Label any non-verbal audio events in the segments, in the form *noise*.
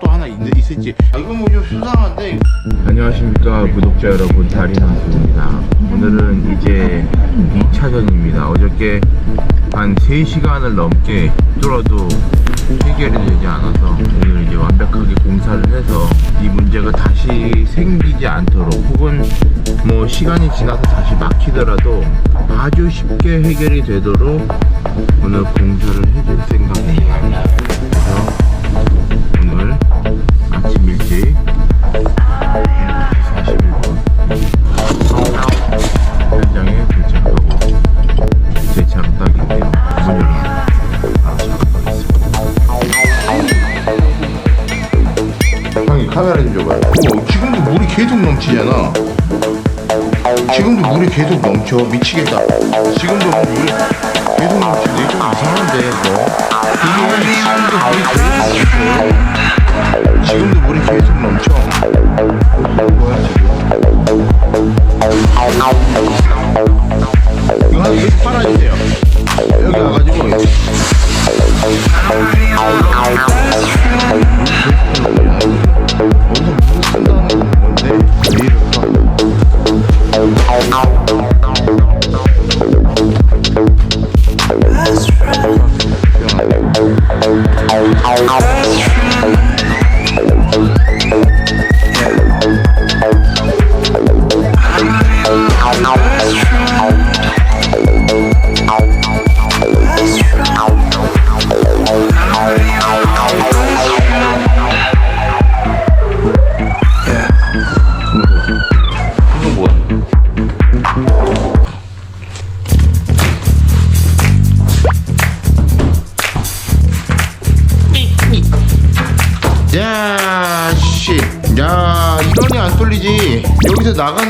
또 하나 있, 있을지. 아, 이건 뭐 좀 수상한데. 안녕하십니까 구독자 여러분 다리남수입니다 오늘은 이제 2차전입니다 어저께 한 3시간을 넘게 뚫어도 해결이 되지 않아서 오늘 이제 완벽하게 공사를 해서 이 문제가 다시 생기지 않도록 혹은 뭐 시간이 지나서 다시 막히더라도 아주 쉽게 해결이 되도록 오늘 공사를 해줄 생각입니다 그래서 카메라 좀 줘봐요. 어, 지금도 물이 계속 넘치잖아. 지금도 물이 계속 넘쳐. 미치겠다. 지금도 물이 계속 넘치는데 좀 이상한데 뭐. 이게 지금도 물이 계속. 지금도 물이 계속 넘쳐. 뭐야 지금? 이거 한 계속 빨아주세요. 여기 와가지고.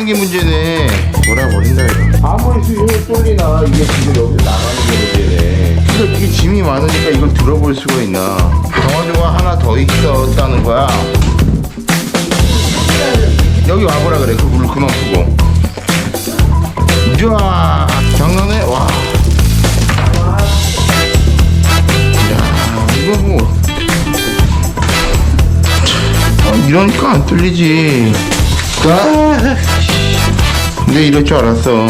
게 문제네. 뭐라 버린다, 이거. 아무리 수준이 뚫리나, 이게 지금 여기서 나가는 게 문제네. 그래서 이게 짐이 많으니까 이걸 들어볼 수가 있나. 정화조가 하나 더 있었다는 거야. 여기 와보라 그래. 그 물을 그만 푸고. 우와, 장난해? 와. 야, 이거 뭐. 아, 이러니까 안 뚫리지. 아, 근데 이럴 줄 알았어.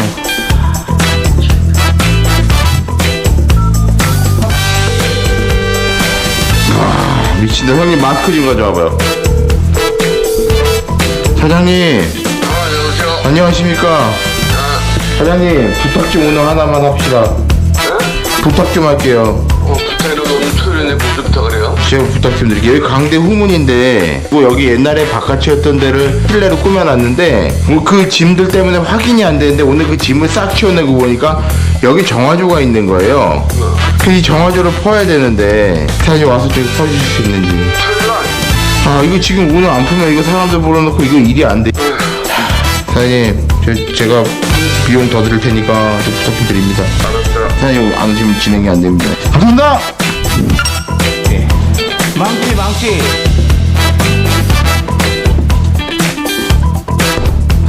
아, 미친다. 형님 마스크 좀 가져와봐요. 사장님. 안녕하십니까. 사장님, 부탁 좀 오늘 하나만 합시다. 부탁 좀 할게요. 어, 부탁이라도 오늘 토요일에 무슨 부탁을 해요? 제가 부탁 좀 드릴게요. 여기 강대 후문인데, 뭐 여기 옛날에 바깥이었던 데를 실내로 꾸며놨는데, 뭐 그 짐들 때문에 확인이 안 되는데, 오늘 그 짐을 싹 치워내고 보니까, 여기 정화조가 있는 거예요. 그 이 정화조를 퍼야 되는데, 사장님 와서 좀 퍼주실 수 있는지. 아, 이거 지금 오늘 안 풀면 이거 사람들 불러놓고 이거 일이 안 돼. 사장님, 저, 제가 비용 더 드릴 테니까 좀 부탁 좀 드립니다. 알았어. 사장님 안 오시면 진행이 안 됩니다. 감사합니다. 예. 망치 망치.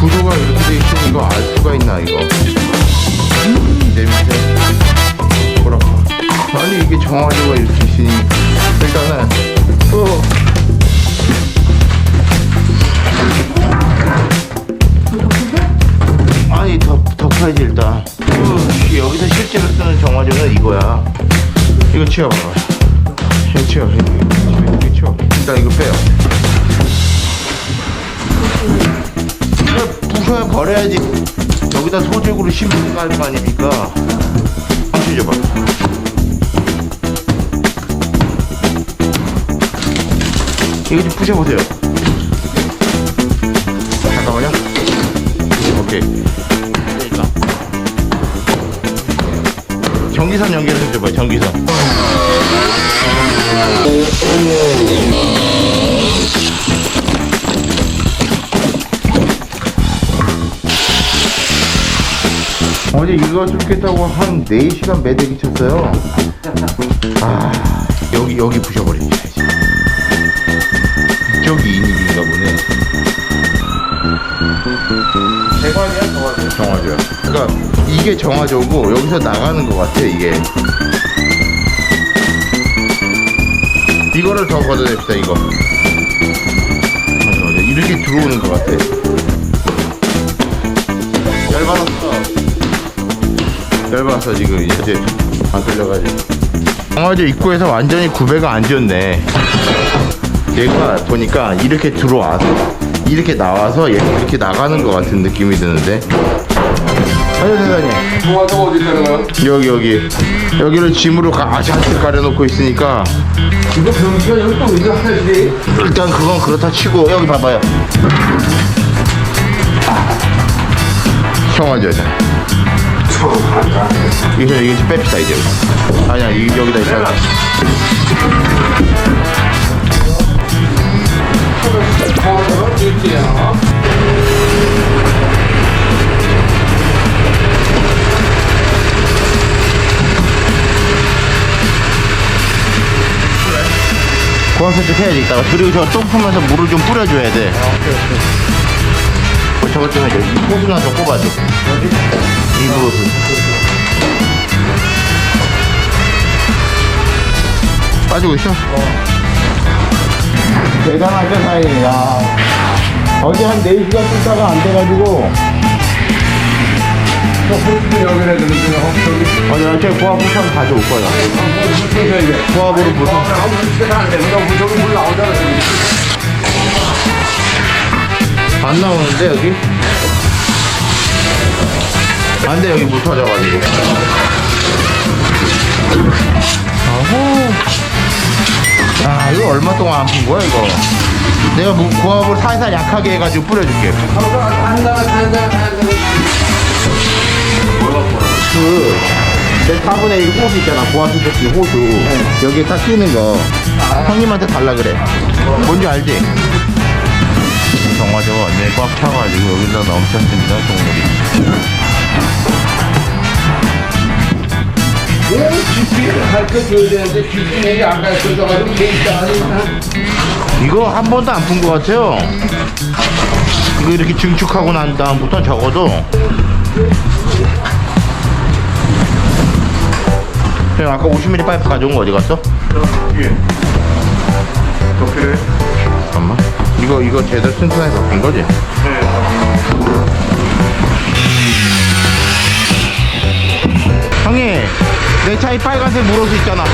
구조가 이렇게 돼 있으니 이거 알 수가 있나 이거? 음, 냄새. 뭐라? 아니 이게 정화조가 이렇게 있으니 일단은 어. 아니 덮, 덮어야지 일단 으, 여기서 실제로 쓰는 정화조는 이거야 이거 치워봐 봐 이거 치워 이거, 이거 치워 일단 이거 빼요. 이거 부숴야 버려야지. 여기다 소재구로 심는 거 하는 거 아닙니까? 한번 찢어봐. 이거 좀 부셔보세요. 잠깐만요. 오케이. 그러니까. 전기선 연결해 줘봐요 전기선 어제 이거 뚫겠다고 한 4시간 매대기 쳤어요 아 여기 여기 부셔버립니다. 이쪽이 인입인가 보네 대관이야 정화조? 정화조야. 그러니까 이게 정화조고 여기서 나가는 것 같아 이게. 이거를 더 걷어냅시다 이거. 맞아 맞아 이렇게 들어오는 것 같아. 열받았어. 열받았어 지금. 이제 안 끌려가지고. 강화제 입구에서 완전히 구배가 안 지었네. 얘가 보니까 이렇게 들어와서 이렇게 나와서 얘가 이렇게 나가는 것 같은 느낌이 드는데 아니 대단히 동화도 어디 거야? 여기 여기. 여기를 짐으로 가, 잔뜩 가려놓고 있으니까. 이거 병수가 여기 또 있는 하나지. 일단 그건 그렇다 치고 여기 봐봐요. 청와제자 이거 이거 좀 뺍시다 이제. 아니야 이 여기다 있잖아 세척 해야지 이따가 그리고 저똥 풀면서 물을 좀 뿌려줘야 돼. 어, 저것 좀 해줘 이 호수나 좀 뽑아줘. 이 호수 빠지고 있어? 대단하죠 사장님 야. 어제 한 4시간 씻다가 안 돼가지고 어제 어제 고압 부산 가져올 거야 고압으로 부산 안물 나오잖아. 안 나오는데 여기? 안 돼 여기 물 터져가지고 아호 야 이거 얼마 동안 안 푼 거야 이거 내가 뭐 고압을 살살 약하게 해가지고 뿌려줄게 그내 4분의 1 호수 있잖아. 고압 세척기 호수. 여기에 딱 끼는 거. 형님한테 달라 그래. 뭔지 알지? 정화제가 완전히 꽉 차가지고 여기다 넘쳤습니다 동물이. 할거 줘야 되는데 주인이 아까 써져가지고 게있다 하니까. 이거 한 번도 안푼것 같아요. 이거 이렇게 증축하고 난 다음부터 적어도 형 아까 50mm 파이프 가져온 거 어디 갔어? 예. 더 필요해? 잠깐만 이거 이거 제대로 튼튼하게 바뀐 거지? 형님 내 차에 빨간색 물옷 있잖아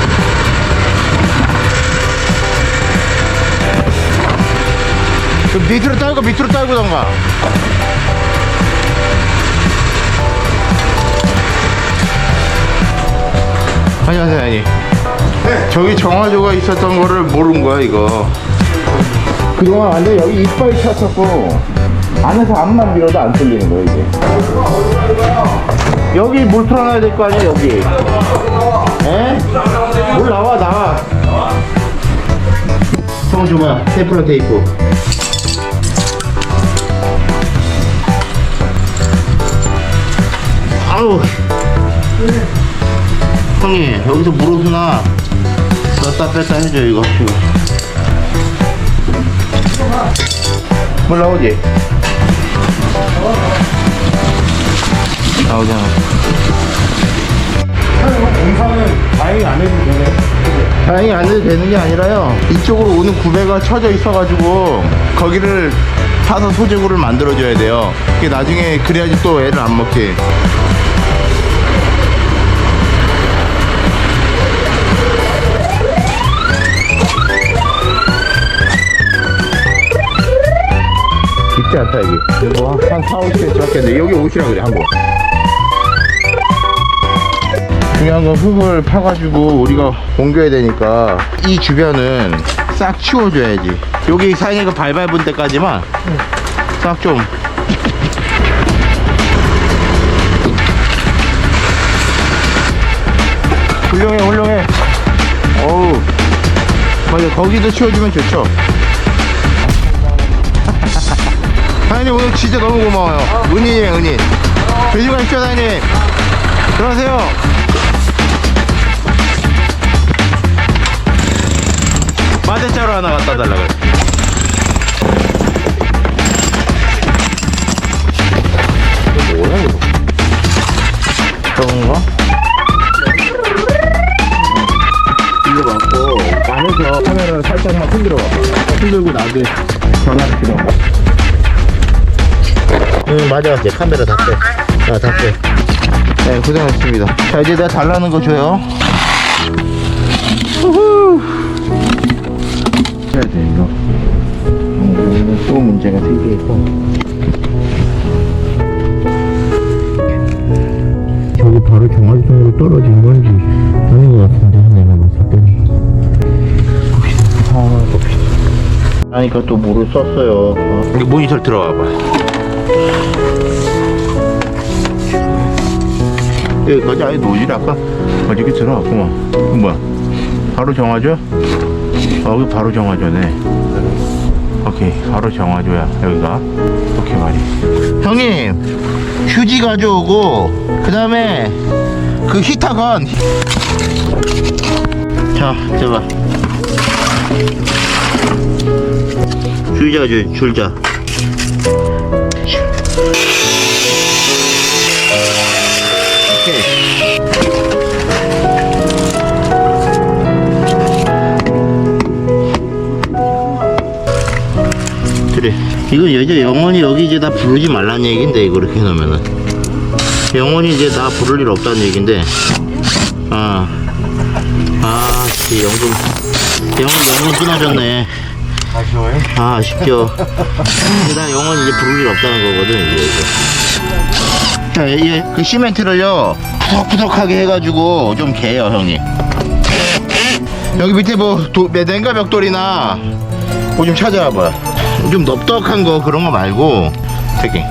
그 밑으로 딸고 밑으로 딸고던가 안녕하세요 아니. 저기 정화조가 있었던 거를 모른 거야 이거. 그동안 완전 여기 이빨이 찼었고 안에서 앞만 밀어도 안 뚫리는 거야 이게. 여기 물 틀어놔야 될 거 아니야 여기? 에? 물 나와 나와. 형 줘봐 테이프랑 테이프 아우 형님 여기서 물어주나 넣었다 뺐다 해줘 이거 이거 물 나오지? 나오잖아 공사는 다행히 안 해도 되네. 다행히 안 해도 되는 게 아니라요 이쪽으로 오는 구배가 쳐져 있어가지고 거기를 파서 소재구를 만들어줘야 돼요 그게 나중에 그래야지 또 애를 안 먹지 깊지 않다 이게. 이거 한 4, 50cm 밖에 여기 오시라 그래 한번. 중요한 건 흙을 파가지고 우리가 옮겨야 되니까 이 주변은 싹 치워줘야지. 여기 사장이가 발 밟은 데까지만 싹좀. 훌륭해 훌륭해. 어우. 맞아 거기도 치워주면 좋죠 사장님 오늘 진짜 너무 고마워요 은인이에요 은인 조심히 가십시오 사장님 들어가세요 마대자루 하나 갖다 달라 그래 이거 뭐야 이거 맞고 안에서 카메라를 살짝만 흔들어 봐. 흔들고 나중에 전화를 들어. 응 맞아 이제 카메라 다 빼. 아다 빼. 네 고생하셨습니다. 자 이제 내가 달라는 거 줘요. 후후. 해야 돼 이거. 어, 또 문제가 생기고. 저기 바로 경화지 쪽으로 떨어진 건지 아닌 것 같은데 내가 봤을 때는 봅시다 아 봅시다 아니까 또 물을 썼어요 어. 모니터 들어와봐 여기까지 아예 노질 아까 어저께 들어왔구만. 이거 뭐야? 바로 정화조? 어, 여기 바로 정화조네. 오케이 바로 정화조야 여기가. 오케이 말이. 형님 휴지 가져오고 그 다음에 그 히터건 자 제가 줄자 줄 줄자 이거 이제 영원히 여기 이제 다 부르지 말란 얘긴데 이거 이렇게 해놓으면은. 영원히 이제 다 부를 일 없다는 얘긴데. 아. 아씨 연금 영원 연금 끊어졌네. 아쉬워요? 아 아쉽죠. 근데 나 영원히 이제 부를 일 없다는 거거든 이제. 자 이게 그 시멘트를요 푸석푸석하게 해가지고 좀 개요 형님. 여기 밑에 뭐 도, 냉가 벽돌이나. 뭐 좀 찾아와봐 좀 넙떡한 거 그런 거 말고 되게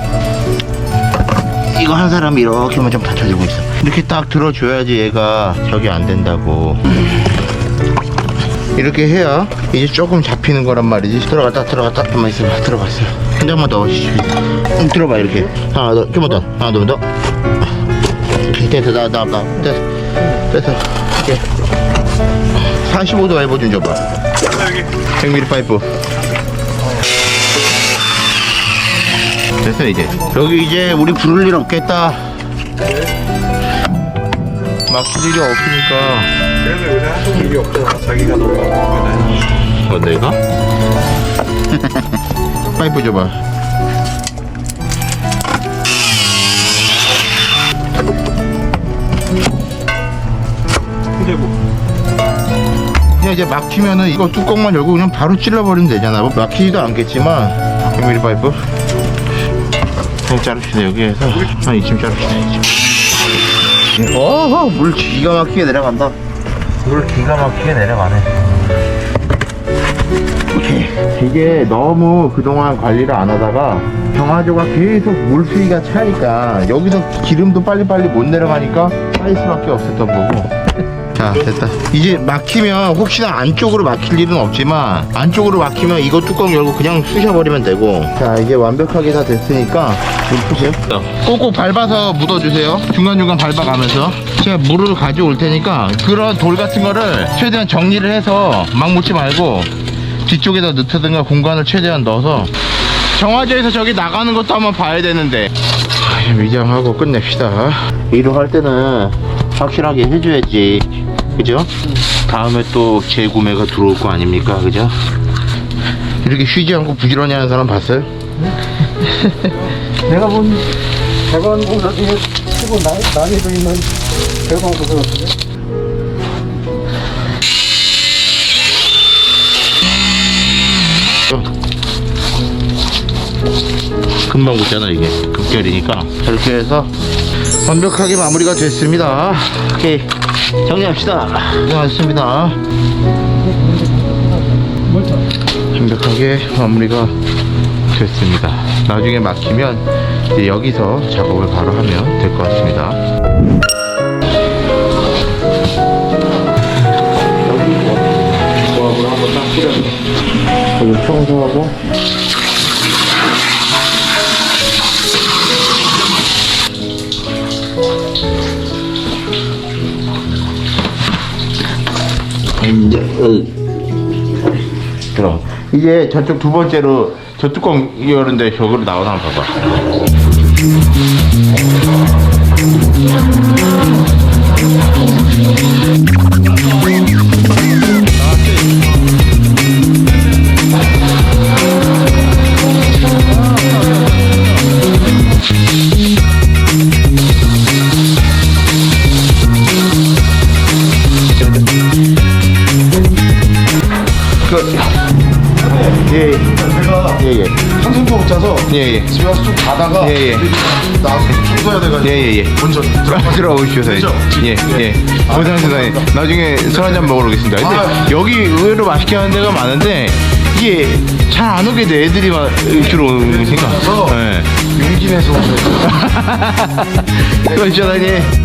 이거 한 사람이 이렇게만 좀 받쳐주고 있어. 이렇게 딱 들어줘야지 얘가 저기 안 된다고. 이렇게 해야 이제 조금 잡히는 거란 말이지. 들어갔다 들어갔다. 한번 있어봐. 들어갔어요. 한 장만 더 음, 들어봐 이렇게. 하나 더 좀만 더 하나 더더. 됐어 나나나 됐어 됐어 이렇게. 45도 해보 좀 줘봐 100mm 파이프 됐어 이제. 여기 이제 우리 부를 일 없겠다. 막힐 일이 없으니까. 그래서 요새 한국 일이 없잖아. 자기가 너무 바쁘면. 어 내가? *laughs* 파이프 줘봐. 근데 뭐. 그냥 이제 막히면은 이거 뚜껑만 열고 그냥 바로 찔러버리면 되잖아. 뭐 막히지도 않겠지만. 100mm 파이프 그냥 자릅시다 여기에서. 한 이쯤 자릅시다 이쯤 어허 물 기가 막히게 내려간다. 물 기가 막히게 내려가네. 오케이. 이게 너무 그동안 관리를 안 하다가 경화조가 계속 물 수위가 차니까 여기서 기름도 빨리빨리 못 내려가니까 쌓일 수밖에 없었던 거고 자 됐다. 이제 막히면 혹시나 안쪽으로 막힐 일은 없지만 안쪽으로 막히면 이거 뚜껑 열고 그냥 쑤셔버리면 되고. 자 이제 완벽하게 다 됐으니까 좀 푸세요 꼭꼭 밟아서 묻어주세요. 중간중간 밟아가면서. 제가 물을 가져올 테니까 그런 돌 같은 거를 최대한 정리를 해서 막 묻지 말고 뒤쪽에다 넣든가 공간을 최대한 넣어서 정화제에서 저기 나가는 것도 한번 봐야 되는데. 아, 위장하고 끝냅시다. 일을 할 때는 확실하게 해줘야지 그죠? 다음에 또 재구매가 들어올 거 아닙니까 그죠? 이렇게 쉬지 않고 부지런히 하는 사람 봤어요? *laughs* 내가 본 대관 공사 중에 최고 난, 난이도 있는 대관 공사 같은데. 금방 붙잖아 이게 급결이니까 이렇게 해서 완벽하게 마무리가 됐습니다. 오케이. 정리합시다. 고생하셨습니다. 완벽하게 마무리가 됐습니다. 나중에 막히면 이제 여기서 작업을 바로 하면 될 것 같습니다. 여기 조합을 한번 딱 뿌려서 여기 청소하고 이제 으. 그럼 이제 저쪽 두 번째로 저 뚜껑 여는데 저거로 나오나 봐봐. 예, 제가 예, 예. 한숨도 못 자서 예, 예. 집에 와서 좀 자다가 예, 예. 나 청소해야 돼가지고 예, 예, 예. 먼저 *laughs* 들어오십시오? 사장님. 예, 예. 고생하셨습니다. 나중에 술 한잔 먹으러 오겠습니다. 근데 아. 여기 의외로 맛있게 하는 데가 많은데 이게 잘 안 오게 돼. 애들이 막 주로 오니까. 그래서 예. 용기 내서 오세요 그렇죠, 사장님.